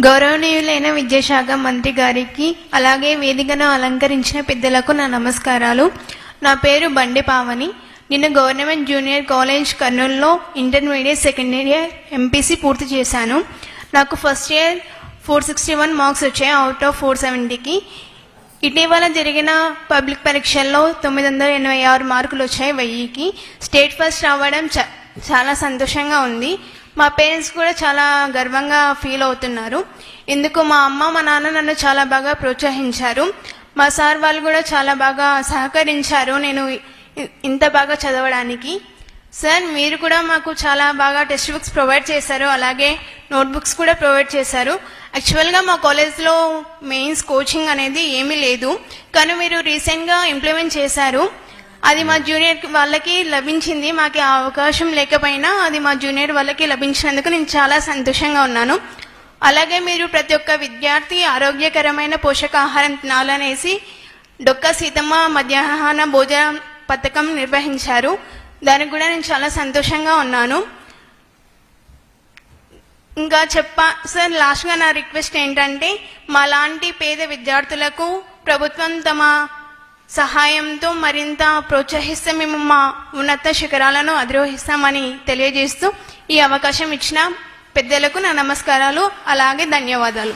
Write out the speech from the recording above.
గౌరవనీయులైన విద్యాశాఖ మంత్రి గారికి అలాగే వేదికను అలంకరించిన పెద్దలకు నా నమస్కారాలు. నా పేరు బండి పావని. నేను గవర్నమెంట్ జూనియర్ కాలేజ్ కర్నూలులో ఇంటర్మీడియట్ సెకండ్ ఇయర్ ఎంపీసీ పూర్తి చేశాను. నాకు first year four sixty one marks వచ్చాయి అవుట్ ఆఫ్ ఫోర్ సెవెంటీకి. ఇటీవల జరిగిన పబ్లిక్ పరీక్షల్లో తొమ్మిది వందల ఎనభై ఆరు మార్కులు వచ్చాయి వెయ్యికి. స్టేట్ ఫస్ట్ రావడం చ- చాలా సంతోషంగా ఉంది. మా పేరెంట్స్ కూడా చాలా గర్వంగా ఫీల్ అవుతున్నారు. ఇందుకు మా అమ్మ మా నాన్న నన్ను చాలా బాగా ప్రోత్సహించారు. మా సార్ వాళ్ళు కూడా చాలా బాగా సహకరించారు నేను ఇంత బాగా చదవడానికి. సార్ మీరు కూడా మాకు చాలా బాగా టెక్స్ట్ బుక్స్ ప్రొవైడ్ చేశారు. అలాగే నోట్బుక్స్ కూడా ప్రొవైడ్ చేశారు. యాక్చువల్గా మా కాలేజ్లో మెయిన్స్ కోచింగ్ అనేది ఏమీ లేదు. కానీ మీరు రీసెంట్గా ఇంప్లిమెంట్ చేశారు. అది మా జూనియర్ వాళ్ళకి లభించింది. మాకు ఆ అవకాశం లేకపోయినా అది మా జూనియర్ వాళ్ళకి లభించినందుకు నేను చాలా సంతోషంగా ఉన్నాను. అలాగే మీరు ప్రతి ఒక్క విద్యార్థి ఆరోగ్యకరమైన పోషకాహారం తినాలనేసి డొక్క సీతమ్మ మధ్యాహ్న భోజన పథకం నిర్వహించారు. దానికి కూడా నేను చాలా సంతోషంగా ఉన్నాను. ఇంకా చెప్పా సార్ లాస్ట్గా నా రిక్వెస్ట్ ఏంటంటే మా లాంటి పేద విద్యార్థులకు ప్రభుత్వం తమ సహాయంతో మరింత ప్రోత్సహిస్తే మేము మా ఉన్నత శిఖరాలను అధిరోహిస్తామని తెలియజేస్తూ ఈ అవకాశం ఇచ్చిన పెద్దలకు నా నమస్కారాలు అలాగే ధన్యవాదాలు.